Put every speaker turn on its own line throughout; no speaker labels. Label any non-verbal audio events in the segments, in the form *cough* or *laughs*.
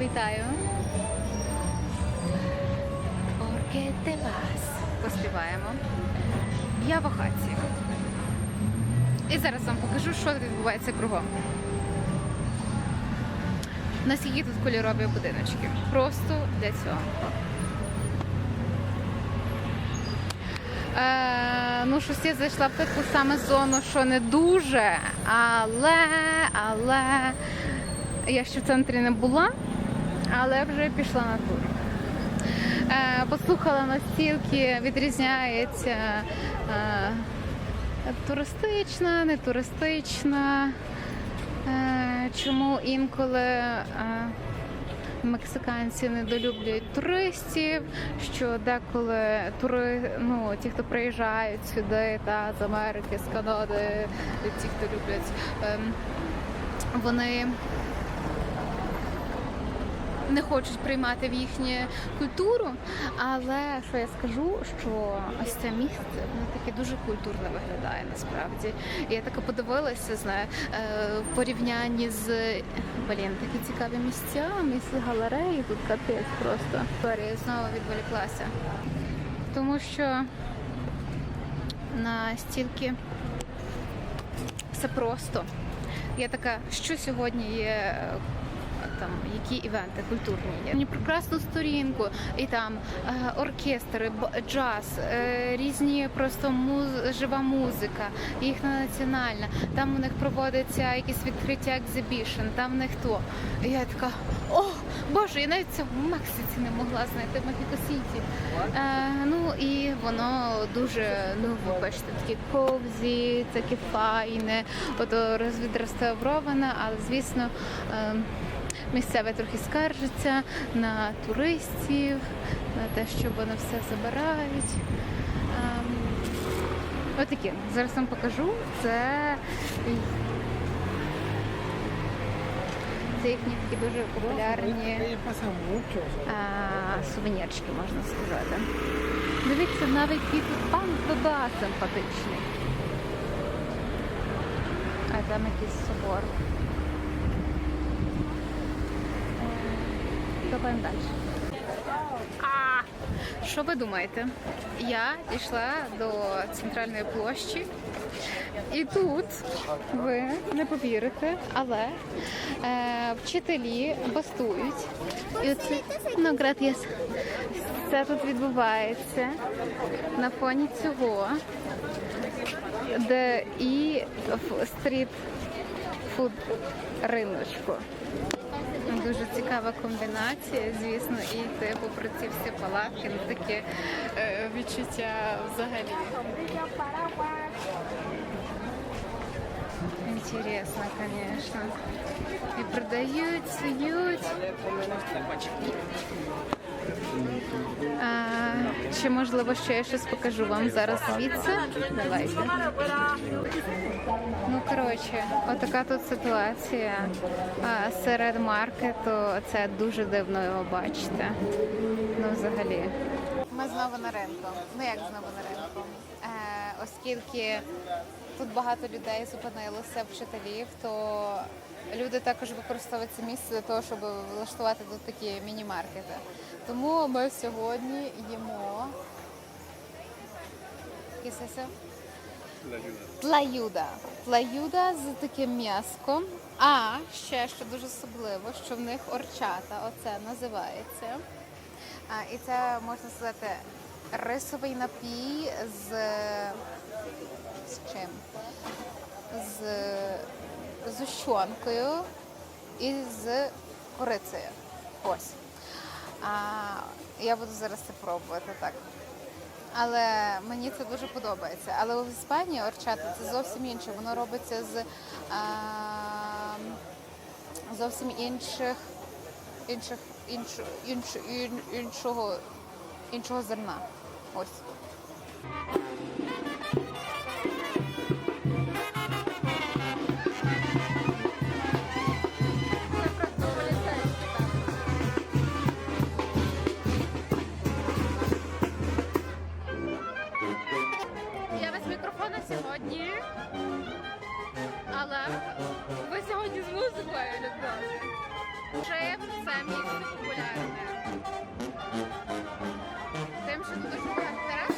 Вітаю. Te vas. Поспіваємо. Я в Ахаці. І зараз вам покажу, що відбувається кругом. У нас які тут кольорові будиночки. Просто для цього. Е, ну, щось я зайшла в таку саме зону, що не дуже, але, але я ще в центрі не була, але вже пішла на тур. Е, послухала настільки відрізняється е, туристична, не туристична. Е, чому інколи мексиканці недолюблюють туристів, що деколи тури, ну, ті, хто приїжджають сюди та з Америки, з Канади, ті, хто люблять, ем, вони не хочуть приймати в їхню культуру. Але що я скажу, що ось це місце воно таке дуже культурно виглядає насправді. Я така подивилася, знаю, е, в порівнянні з блін, такі цікаві місця, місце галереї, тут капець просто. Сорі, знову відволіклася. Тому що настільки все просто. Я така, що сьогодні є там, які івенти культурні є. Мені прекрасну сторінку, і там е, оркестри, джаз, е, різні просто муз- жива музика, їхня національна. Там у них проводиться якісь відкриття екзибішн, там в них то. І я така, о, Боже, я навіть це в Мексиці не могла знайти в Мехіко-Сіті. Е, ну і воно дуже, ну ви бачите, такі ковзі, таке файне, ото роз- відреставроване, але звісно. Е, Місцеві трохи скаржаться на туристів, на те, що вони все забирають. Ем, Отакі. Зараз вам покажу. Це, це їхні такі дуже популярні а, сувенірчики, можна сказати. Дивіться, навіть який тут пан Беба симпатичний. А там якийсь собор. Е, далі. А, що ви думаєте? Я дійшла до центральної площі, і тут ви не повірите, але е, вчителі бастують. І оце ну, gracias. Це тут відбувається на фоні цього, де і стріт фуд риночку. Дуже цікава комбінація, звісно, і це попри ці всі палатки, ну таке е, відчуття взагалі. Інтересно, звісно. І продають, сіють. Чи можливо ще я щось покажу вам зараз звідси? Давайте. Ну, коротше, отака тут ситуація а, серед маркету. Це дуже дивно його бачити. Ну, взагалі. Ми знову на ринку. Ну як знову на ринку? Е, оскільки тут багато людей зупинилося, вчителів, то люди також використовують це місце для того, щоб влаштувати тут такі міні-маркети. Тому ми сьогодні їмо. ¿Qué es? Тлаюда. Тлаюда з таким м'яском. А ще що дуже особливо, що в них орчата, оце називається. А, і це можна сказати рисовий напій з, з чим? З зущенкою і з корицею. Ось. А, я буду зараз це пробувати так. Але мені це дуже подобається. Але в Іспанії орчата це зовсім інше. Воно робиться з а, зовсім інших, інших, інш, інш, ін- іншого, іншого зерна. Ось. ні. Але ви сьогодні з музикою любили. Шип – це місце популярне. Тим, що тут дуже багато.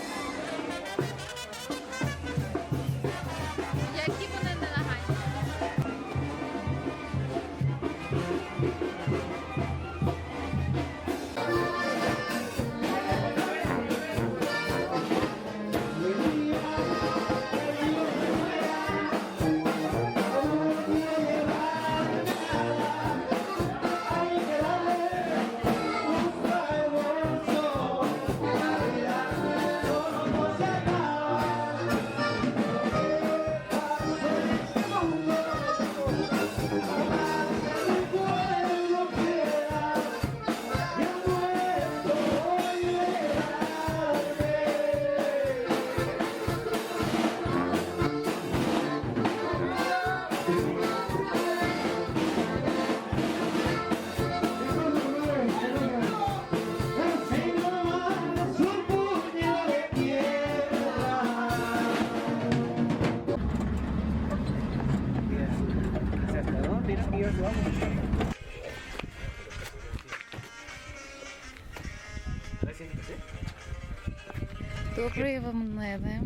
Доброї вам мене.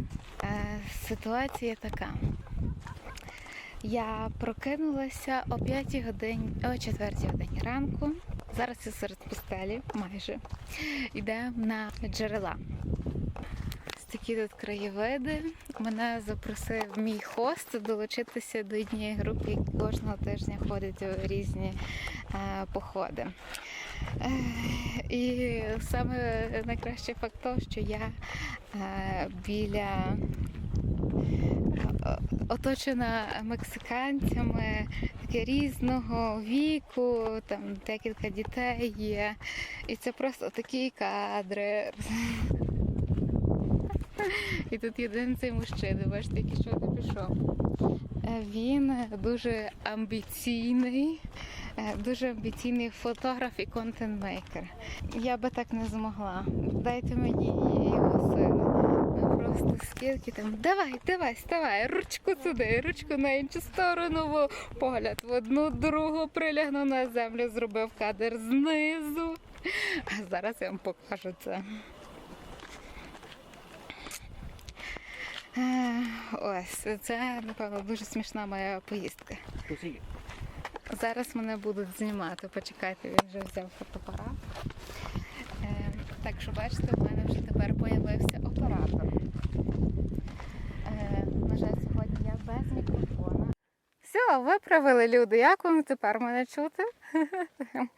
Е, ситуація така. Я прокинулася о 5 годині, о 4 годині ранку. Зараз я серед пустелі майже йдемо на джерела. Такі тут краєвиди. Мене запросив мій хост долучитися до однієї групи, які кожного тижня ходять у різні е, походи. Е, І саме найкращий факт того, що я е, біля е, оточена мексиканцями таке різного віку, там декілька дітей є. І це просто такі кадри. І тут єдиний цей мужчина, бачите, який що не пішов. Е, Він дуже амбіційний, е, дуже амбіційний фотограф і контент-мейкер. Я би так не змогла. Дайте мені його сина. Просто скільки там. Давай, давай, ставай, ручку сюди, ручку на іншу сторону, погляд в одну другу прилягну на землю, зробив кадр знизу. А зараз я вам покажу це. Е, Ось, це, напевно, дуже смішна моя поїздка. Зараз мене будуть знімати. Почекайте, він вже взяв фотоапарат. Е, так що бачите, в мене вже тепер появився оператор. Е, на жаль, сьогодні я без мікрофона. Все, виправили люди. Як вам тепер мене чути? *laughs*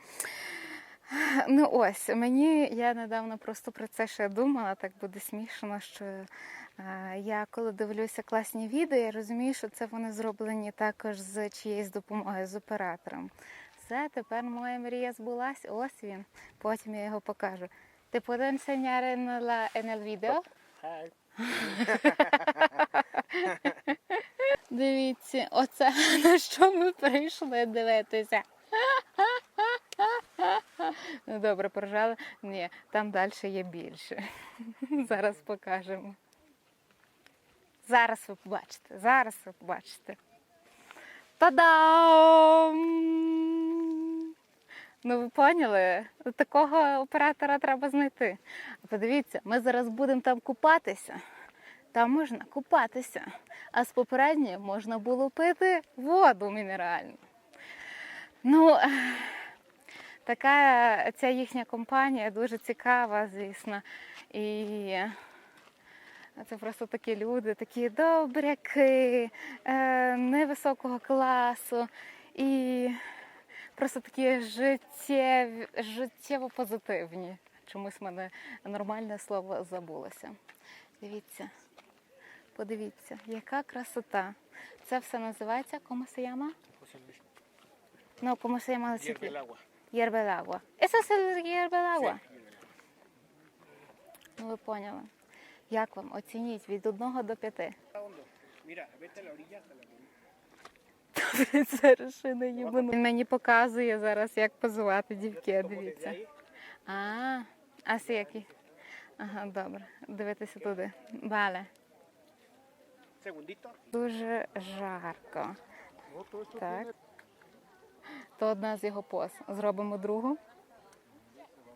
Ну ось, мені я недавно просто про це ще думала, так буде смішно, що е, я коли дивлюся класні відео, я розумію, що це вони зроблені також з чиєюсь допомогою, з оператором. Все, тепер моя мрія збулась, ось він. Потім я його покажу. Ти el video? *laughs* Дивіться, оце *laughs* на що ми прийшли дивитися. *laughs* Ну добре, поржали. Ні, там далі є більше. Зараз покажемо. Зараз ви побачите. Зараз ви побачите. Та-дам! Ну ви поняли? Такого оператора треба знайти. Подивіться, ми зараз будемо там купатися. Там можна купатися. А з попередньої можна було пити воду мінеральну. Ну, така ця їхня компанія дуже цікава, звісно. І це просто такі люди, такі добряки, е, невисокого класу і просто такі життєві, життєво позитивні. Чомусь в мене нормальне слово забулося. Дивіться, подивіться, яка красота. Це все називається комасияма?
José Luis.
No, ¿cómo se llama el
Hierve
sitio?
el agua.
Hierve el agua. ¿Eso es el hierve el agua?
Sí, hierve el agua.
Ну, ви поняли. Як вам? Оцініть від 1 до 5.
Está hondo. Mira, vete a la orilla hasta la orilla.
Це решина їбану. Він мені показує зараз, як позувати дівки, дивіться. А, а це який? Ага, добре. Дивитися туди.
Segundito.
Дуже жарко.
No,
Так. То одна з його поз. Зробимо другу.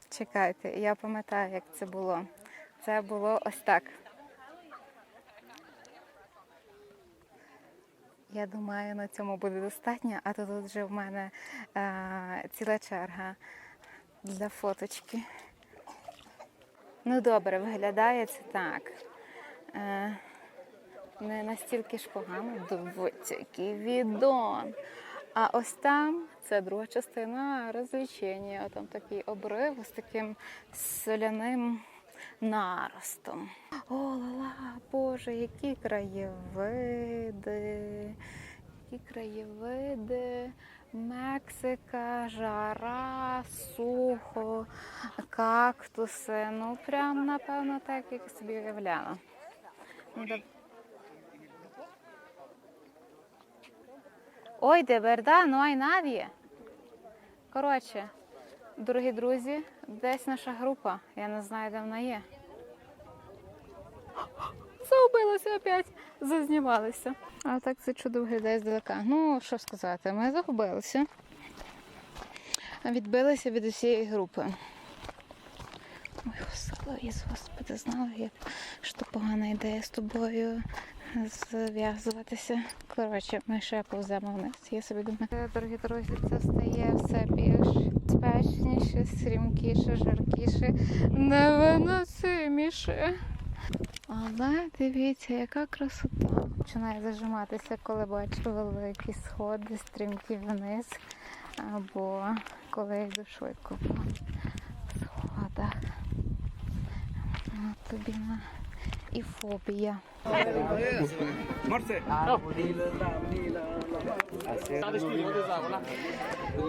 Чекайте, я пам'ятаю, як це було. Це було ось так. Я думаю, на цьому буде достатньо, а то тут вже в мене е, ціла черга для фоточки. Ну добре, виглядає це так. Е, не настільки ж погано. Дивіться, який відон. А ось там це друга частина розвлечення. Там такий обрив з таким соляним наростом. О, ла-ла, Боже, які краєвиди, які краєвиди. Мексика, жара, сухо, кактуси. Ну, прям, напевно, так, як собі уявляла. Ну, Ой, де верда, ну ай надie. Коротше, дорогі друзі, десь наша група. Я не знаю, де вона є. Загубилася опять, зазнімалися. А так це чудо виглядає здалека. Ну, що сказати, ми загубилися. Відбилися від усієї групи. Ой, Лоїс, господи, знала я, що погана ідея з тобою зв'язуватися. Коротше, ми ще повземо вниз. Я собі думаю, Е, дорогі друзі, це стає все більш спечніше, стрімкіше, жаркіше, невиносиміше. Але дивіться, яка красота. Починає зажиматися, коли бачу великі сходи, стрімкі вниз, або коли я йду швидко по сходах. От тобі на і фобія.
Morse.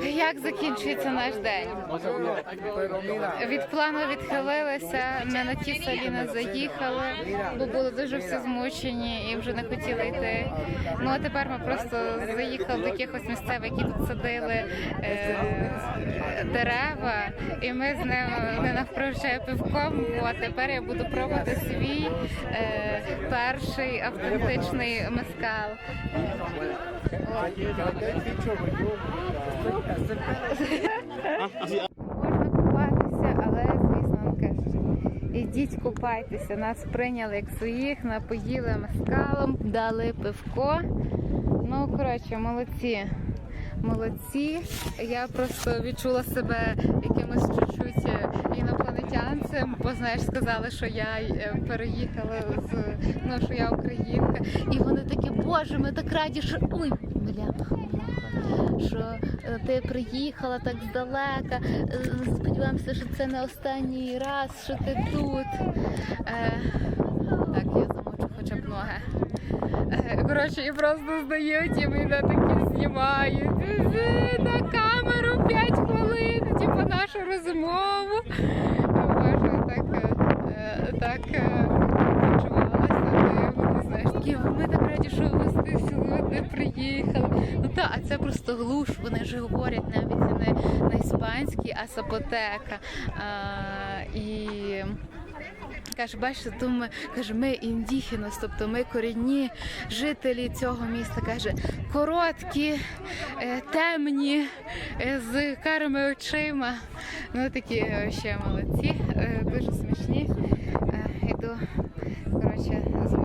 Як закінчується наш день? Від плану відхилилися, не на ті саліни заїхали, бо були дуже всі змучені і вже не хотіли йти. Ну а тепер ми просто заїхали до якихось місцевих, які тут садили е, дерева, і ми з ними не навпровчає пивком. Бо тепер я буду пробувати свій е, перший автентичний мескал. Можна купатися, але звісно він каже, ідіть купайтеся. Нас прийняли як своїх, напоїли мескалом, дали пивко. Ну, коротше, молодці. Молодці. Я просто відчула себе якимось чуть-чуть е, інопланетянцем, бо знаєш, сказали, що я е, переїхала з ну, що я українка. І вони такі, боже, ми так раді, що ой, бляха, муха, що е, ти приїхала так здалека. Е, Сподіваємося, що це не останній раз, що ти тут. Е, так, я замочу хоча б ноги. Е, Коротше, і просто здають, і мене такі знімають на камеру 5 хвилин, типу нашу розмову. Боже, так, так почувалася ми так раді, що ви сюди приїхали. Ну так, а це просто глуш, вони ж говорять навіть не на іспанській, а сапотека. А, і Каже, бачите, то ми каже, ми індіхінос, тобто ми корінні жителі цього міста. Каже, короткі, е, темні, е, з карими очима. Ну такі ще молодці, е, дуже смішні. Іду, коротше, змочуся.